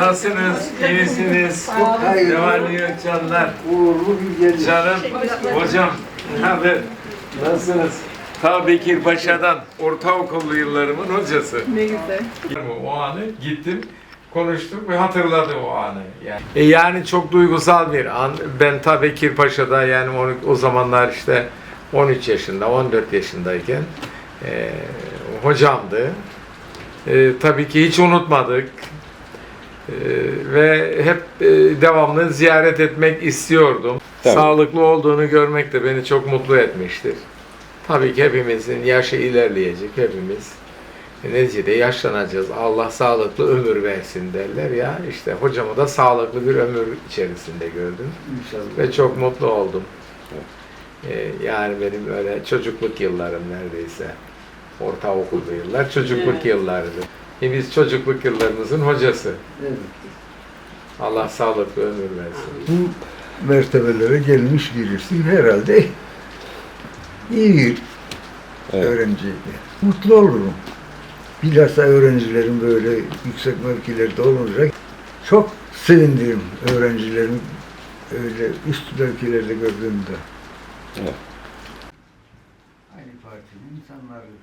Nasılsınız? İyi misiniz? Ne var ne yok canlar? Uğurlu bir gece. Canım, hocam, ne haber? Nasılsınız? Ta Bekir Paşa'dan ortaokullu yıllarımın hocası. Ne güzel. O anı gittim, konuştuk ve hatırladım o anı. Yani, E yani çok duygusal bir an. Ben ta Bekir Paşa'da yani onu, o zamanlar işte 13 yaşında, 14 yaşındayken e, hocamdı. E, tabii ki hiç unutmadık. E, ve hep e, devamlı ziyaret etmek istiyordum. Tabii. Sağlıklı olduğunu görmek de beni çok mutlu etmiştir. Tabii ki hepimizin yaşı ilerleyecek, hepimiz neticede yaşlanacağız. Allah sağlıklı ömür versin derler ya. İşte hocamı da sağlıklı bir ömür içerisinde gördüm İnşallah. ve çok mutlu oldum. Ee, yani benim öyle çocukluk yıllarım neredeyse. Ortaokulda yıllar çocukluk Evet. yıllarıydı. E biz çocukluk yıllarımızın hocası. Evet. Allah sağlıklı ömür versin. Bu mertebelere gelmiş birisi herhalde iyi bir öğrenciydi. Mutlu olurum. Bilhassa öğrencilerin böyle yüksek mevkilerde olunca çok sevindim öğrencilerin öyle üst mevkilerde gördüğümde. Evet. Aynı partinin insanları.